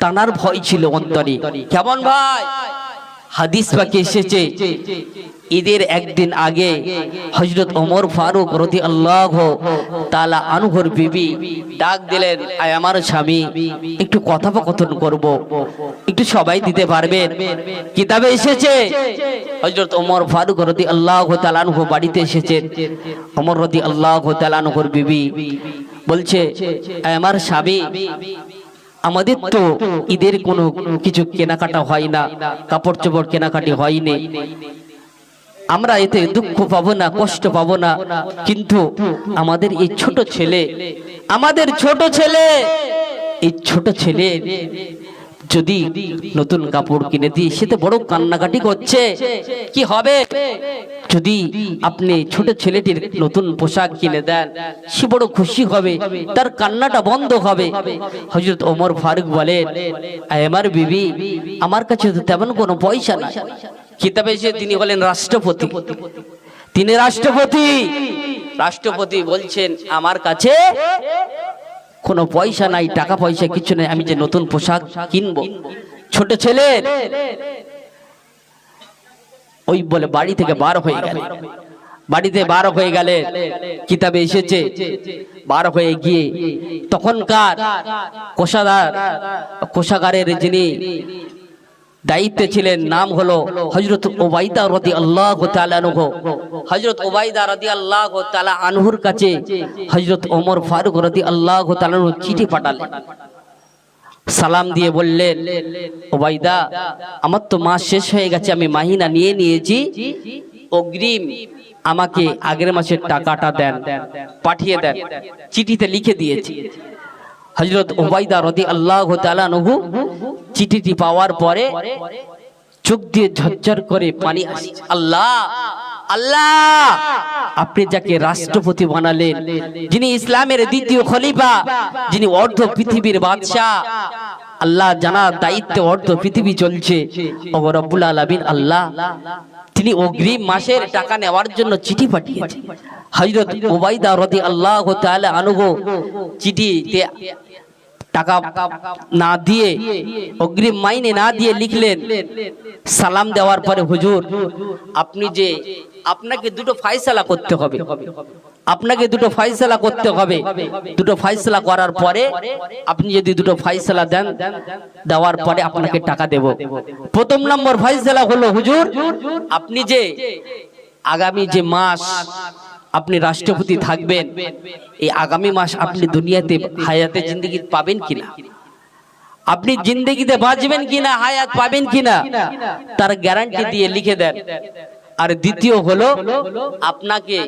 টানার ভয় ছিল অন্তরে। কেমন ভাই? হাদিস পাকে এসেছে, ঈদের একদিন আগে হজরত ওমর ফারুক রতি আল্লাহ তালা আনুহর বিবি ডাক দিলেন, আয় আমার স্বামী, একটু কথোপকথন করব, একটু সবাই দিতে পারবেন। কিতাবে এসেছে হজরত ওমর ফারুক রতি আল্লাহ তালানহ বাড়িতে এসেছেন ওমর রতি আল্লাহ তালানহর বিবি বলছে আমার স্বামী আমাদের তো ঈদের কোনো কিছু কেনাকাটা হয় না কাপড় চোপড় কেনাকাটি হয়নি। আমরা এতে দুঃখ পাবো না, কষ্ট পাবো না, কিন্তু আমাদের এই ছোট ছেলে, আমাদের ছোট ছেলে, এই ছোট ছেলে যদি নতুন কাপড় কিনে দিই, সে তো বড় কান্নাকাটি করছে। কি হবে? যদি আপনি ছোট ছেলেটির নতুন পোশাক কিনে দেন, সে বড় খুশি হবে, তার কান্নাটা বন্ধ হবে। হজরত ওমর ফারুক বলেন, "আয় আমার বিবি, আমার কাছে তো তেমন কোনো পয়সা নাই। কিতাবে এসে তিনি বলেন, রাষ্ট্রপতি। তিনি রাষ্ট্রপতি। রাষ্ট্রপতি বলছেন, আমার কাছে কোনো পয়সা নাই, টাকা পয়সা কিছু নেই, আমি যে নতুন পোশাক কিনবো। ছোট ছেলে, ওই বলে বাড়ি থেকে বার হয়ে গেল। বাড়িতে বার হয়ে গেলে, কিতাবে এসেছে, বার হয়ে গিয়ে তখনকার কোষাগার, কোষাগারের যিনি দায়িত্বে ছিলেন, নাম হলো হজরত ওবাইদা রদি আল্লাহ হজরত ওবাইদা রদি আল্লাহ আনহুর কাছে হজরত ওমর ফারুক রদি আল্লাহ তালানহু চিঠি পাঠালেন। সালাম দিয়ে বললেন ওবাইদা আমার তো মাস শেষ হয়ে গেছে, আমি মাহিনা নিয়ে নিয়েছি। অগ্রিম আমাকে আগের মাসের টাকাটা দেন, পাঠিয়ে দেন, চিঠিতে লিখে দিয়েছি। হজরত ওবাইদা রদি আল্লাহ তালানহু চিঠিটি পাওয়ার পরে চোখ দিয়ে ঝরঝর করে পানি আসছে আল্লাহ আল্লাহ, আপনি যাকে রাষ্ট্রপতি বানালেন, যিনি ইসলামের দ্বিতীয় খলিফা, যিনি অর্ধ পৃথিবীর বাদশাহ, আল্লাহ জানার দায়িত্বে অর্ধ পৃথিবী চলছে। রব্বুল আলামিন, আল্লাহ, তিনি অগ্রিম মাসের টাকা নেওয়ার জন্য চিঠি পাঠিয়েছেন। হযরত উবাইদা রাদিয়াল্লাহু তাআলা আনহু চিঠিতে টাকা না দিয়ে, অগ্রিম মাইনে না দিয়ে লিখলেন, সালাম দেওয়ার পরে, হুজুর, আপনি যে, আপনাকে দুটো ফাইসালা করতে হবে। আপনাকে দুটো ফাইসলা করতে হবে। দুটো ফাইসালা করার পরে, আপনি যদি দুটো ফাইসলা দেন, দেওয়ার পরে আপনাকে টাকা দেব। প্রথম নম্বর ফাইসলা হলো, হুজুর, আপনি যে, আগামী যে মাস আপনি রাষ্ট্রপতি থাকবেন। এই আগামী মাস আপনি দুনিয়াতে, হায়াতে জিন্দগি পাবেন কিনা? আপনি জিন্দগিতে বাঁচবেন কিনা, হায়াত পাবেন কিনা? তার গ্যারান্টি দিয়ে লিখে দেন। আর দ্বিতীয় হলো, আপনাকে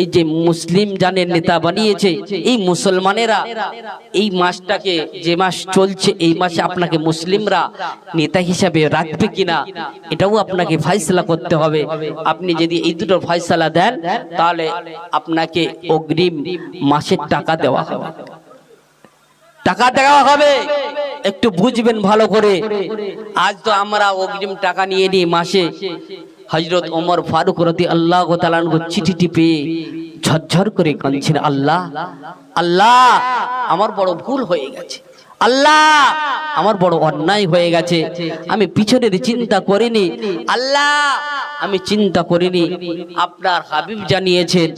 এই যে মুসলিম জানের নেতা বানিয়েছে, এই মুসলমানেরা এই মাসটাকে, যে মাস চলছে, এই মাসে আপনাকে মুসলিমরা নেতা হিসাবে রাখবে কিনা, এটাও আপনাকে ফয়সলা করতে হবে। আপনি যদি এই দুটো ফয়সলা দেন, তাহলে আপনাকে অগ্রিম মাসের টাকা দেওয়া হবে। টাকা দেওয়া হবে। একটু বুঝবেন ভালো করে। আজ তো আমরা অগ্রিম টাকা নিয়ে নিই মাসে। হজরত ওমর ফারুক রতি আল্লাহ তালানগো চিঠিটি পেয়ে ঝরঝর করে কাঁদছেন, আল্লাহ আল্লাহ, আমার বড় ভুল হয়ে গেছে। আল্লাহ আমার বড় অন্যায় হয়ে গেছে। আমি পিছনের চিন্তা করিনি। আল্লাহ আমি চিন্তা করিনি। আপনার হাবিব জানিয়েছেন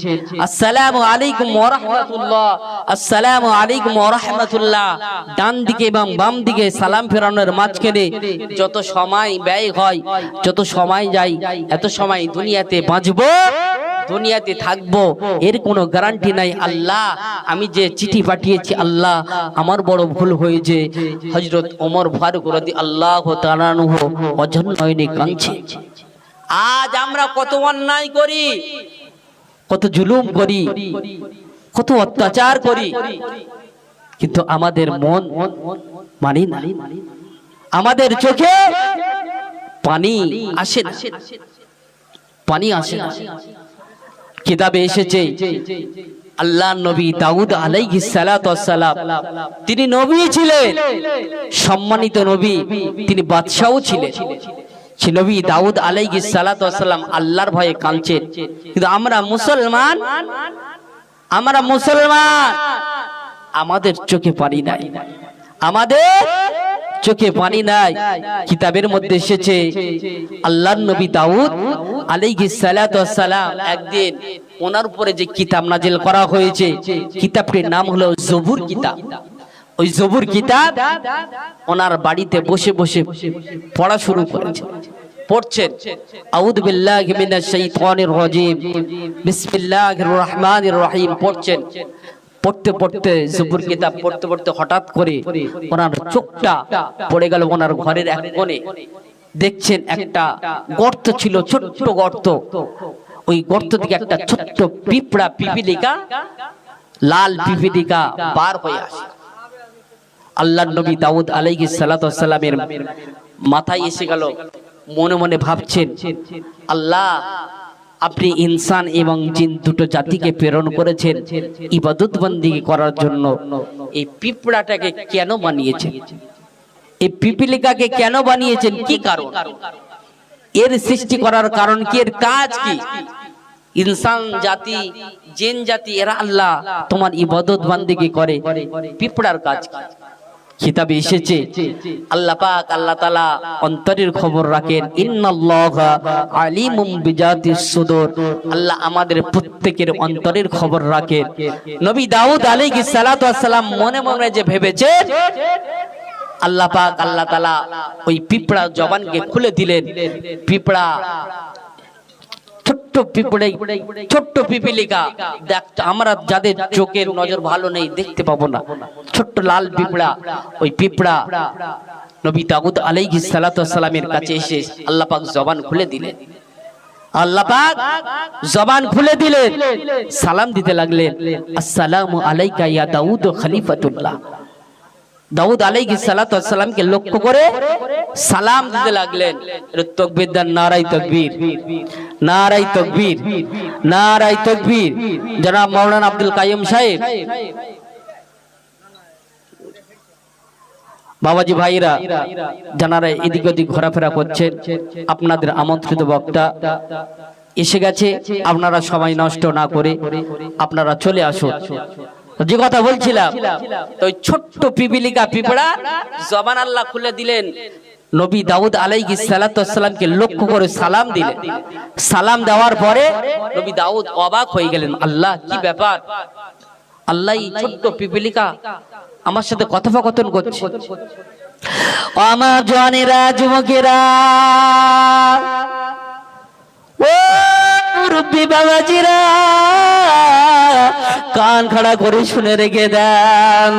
আসসালামু আলাইকুম ওয়া রাহমাতুল্লাহ। আসসালামু আলাইকুম ওয়া রাহমাতুল্লাহ। ডান দিকে এবং বাম দিকে সালাম ফেরানোর মাঝখানে যত সময় ব্যয় হয় যত সময় যায় এত সময় দুনিয়াতে বাঁচবো। দুনিয়াতে থাকব, এর কোনো গ্যারান্টি নাই, আল্লাহ, আমি যে চিঠি পাঠিয়েছি, আল্লাহ, আমার বড় ভুল হয়েছে। হজরত ওমর ফারুক আল্লাহ তালানুহ কাঁদছে। আজ আমরা কত অন্যায় করি, কত জুলুম করি, কত অত্যাচার করি, কিন্তু আমাদের মন মানি না। আমাদের চোখে পানি আসে না। পানি আসে না। কিতাবে এসেছে, আল্লাহ নবী দাউদ আলাইহিস সালাতু সালাম তিনি নবী ছিলেন, সম্মানিত নবী, তিনি বাদশাও ছিলেন। নবী দাউদ আলাইহিস সালাতু সালাম আল্লাহর ভয়ে কাঁদছেন। কিন্তু আমরা মুসলমান আমরা মুসলমান, আমাদের চোখে পারি নাই। আমাদের চোখে পানি নাই, কিতাবের মধ্যে এসেছে, আল্লাহর নবী দাউদ আলাইহিস সালাতু সালাম একদিন ওনার উপরে যে কিতাব নাজিল করা হয়েছে, কিতাবটির নাম হলো জবুর কিতাব। ওই জবুর কিতাব ওনার বাড়িতে বসে বসে পড়া শুরু করেছে। পড়ছেন, আউযু বিল্লাহি মিনাশ শাইতানির রাজিম, বিসমিল্লাহির রহমানির রহিম পড়ছেন। পড়তে পড়তে জবুর কিতাব পড়তে পড়তে হঠাৎ করে ওনার চোখটা পড়ে গেল ওনার ঘরের এক কোণে। দেখছেন একটা গর্ত ছিল, ছোট্ট গর্ত। ওই গর্ত থেকে একটা ছোট্ট পিঁপড়া পিপিলিকা লাল পিপিলিকা বার হয়ে আসে। আল্লাহ নবী দাউদ আলাইহিস সালাতু সালামের মাথায় এসে গেল। মনে মনে ভাবছেন, আল্লাহ আপনি ইনসান এবং জিন দুটো জাতিকে প্রেরণ করেছেন ইবাদত বন্দিগি করার জন্য। এই পিঁপড়াটাকে কেন বানিয়েছেন? এই পিপিলিকাকে কেন বানিয়েছেন? কি কারণ? এর সৃষ্টি করার কারণ কি? এর কাজ কি? ইনসান জাতি, জিন জাতি, এরা আল্লাহ তোমার ইবাদত বান্দিগি করে। পিঁপড়ার কাজ কি? কিতাবে এসেছে। আল্লাহ পাক, আল্লাহ তাআলা অন্তরের খবর রাখেন সুদূর। আল্লাহ আমাদের প্রত্যেকের অন্তরের খবর রাখেন। নবী দাউদ ওয়াস সালাম মনে মনে যে ভেবেছে, আল্লাহ পাক, আল্লাহ তাআলা ওই পিঁপড়া জবানকে খুলে দিলেন। পিঁপড়া পিঁপড়ে ছোট্ট পিপিলিকা। দেখ, আমরা যাদের চোখের নজর ভালো নেই, দেখতে পাবো না। ছোট্ট লাল ওই নবী সালামের কাছে এসে আল্লাহ পাক জবান খুলে দিলেন। আল্লাহ পাক জবান খুলে দিলেন। সালাম দিতে লাগলেন। আসসালামু আলাইকা ইয়া দাউদ খলিফাতুল্লাহ। দাউদ আলাইহিস সালাতু সালামকে লক্ষ্য করে সালাম দিতে লাগলেন। তকবীর দেন নারাই তকবীর। নারাই তকবীর। নারাই তকবীর। জনাব মাওলানা আব্দুল কাইয়ুম সাহেব। বাবাজি ভাইরা যারা এদিক ওদিক ঘোরাফেরা করছেন। আপনাদের আমন্ত্রিত বক্তা এসে গেছে। আপনারা সময় নষ্ট না করে আপনারা চলে আসুন। যে কথা বলছিলাম, তো ছোট্ট পিপিলিকা পিঁপড়া জবান আল্লাহ খুলে দিলেন। নবী দাউদ আলাইহি সালাতামকে লক্ষ্য করে সালাম দিলেন। সালাম দেওয়ার পরে নবী দাউদ অবাক হয়ে গেলেন, আল্লাহ, কি ব্যাপার? আল্লাহ ছোট্ট পিপিলিকা আমার সাথে কথোপকথন করছে। আমার জওয়ানেরা, যুবকেরা, ও মুরব্বী বাবাজিরা, কান খাড়া করে শুনে রেখে দেন।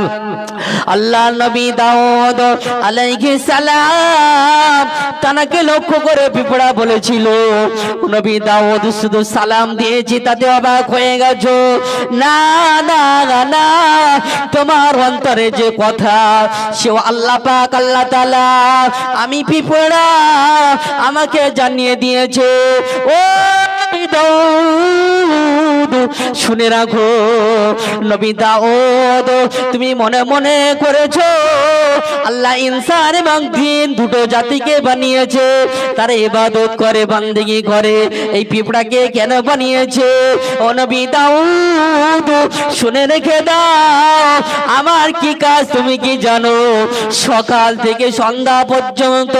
আল্লাহ নবী দাউদ আলাইহিস সালাম তানাকে লক্ষ্য করে পিপড়া বলেছিল, নবী দাউদ, শুধু সালাম দিয়েছি, তাতে অবাক হয়ে গেছো? না না না তোমার অন্তরে যে কথা সে আল্লাহ পাক, আল্লাহ তাআলা আমি পিপড়া, আমাকে জানিয়ে দিয়েছে। ও শুনে রাখো নবী দাউদ তুমি মনে মনে করেছ আল্লাহ ইনসান এবং জিন দুটো জাতিকে বানিয়েছে। তারা ইবাদত করে, বান্দিগি করে। এই পিঁপড়াকে কেন বানিয়েছে? ও নবী দাউদ, শুনে রেখে দাও, আমার কি কাজ তুমি কি জানো? সকাল থেকে সন্ধ্যা পর্যন্ত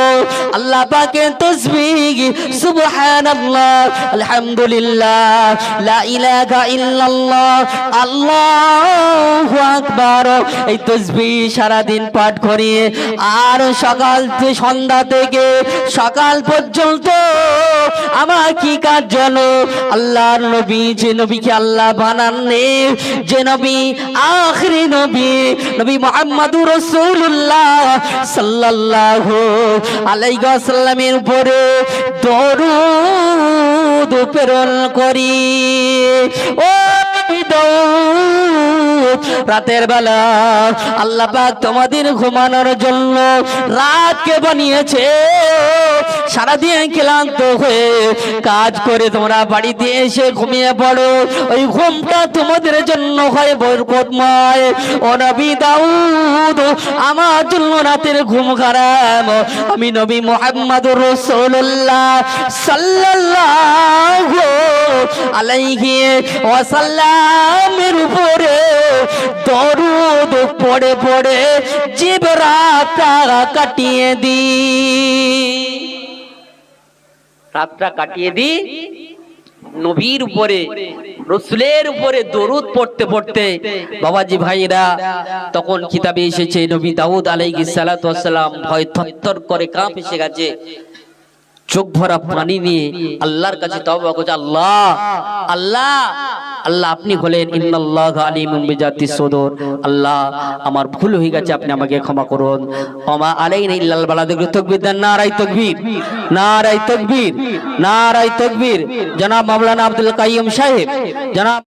আল্লাহ পাকের তসবিহ, সুবহানাল্লাহ, আলহামদুলিল্লাহ, লা ইলাহা ইল্লাল্লাহ, আল্লাহু আকবার। এই তসবিহ সারা দিন পাঠ করি। আর সকাল সন্ধ্যা থেকে সকাল পর্যন্ত আমার কি কাজ যেন? আল্লাহর নবী, যে নবীকে আল্লাহ বানাননি, যে নবী আখরি নবী নবী মুহাম্মাদুর রাসূলুল্লাহ সাল্লাল্লাহু আলাইহি ওয়াসাল্লামের উপরে দরুদ প্রেরণ করি। ও রাতের বেলা আল্লাহ পাক তোমাদের ঘুমানোর জন্য রাতকে বানিয়েছে। সারাদিন ক্লান্ত হয়ে কাজ করে তোমরা বাড়িতে এসে ঘুমিয়ে পড়ো। ওই ঘুমটা তোমাদের জন্য হয় বরকতময়। ও নবী দাউদ, আমার জন্য রাতের ঘুম খারাপ। আমি নবী মোহাম্মদ রসুল্লাহ সাল্লাল্লাহু আলাইহি ওয়াসাল্লামের উপরে দরুদ পড়ে পড়ে জীবরাতটা কাটিয়ে দি রাতটা কাটিয়ে দি নবীর উপরে, রসুলের উপরে দরুদ পড়তে পড়তে বাবাজি ভাইরা তখন কিতাবে এসেছে, নবী দাউদ আলাইকি সালাতাম ভয় থর করে কাঁপ এসে গেছে। চোখ ভরা পানি নিয়ে আল্লাহর কাছে আল্লাহ আল্লাহ আল্লাহ আপনি হলেন ইন্নাল্লাহ আলিমুম বিজাতি সুদূর। আল্লাহ, আমার ভুল হয়ে গেছে, আপনি আমাকে ক্ষমা করুন। ওমা আলাইনা ইল্লাল বালাদ। তাকবীর নারাই তাকবীর। নারাই তাকবীর। নারাই তাকবীর। জনাব মাওলানা আব্দুল কাইয়ুম সাহেব। জনাব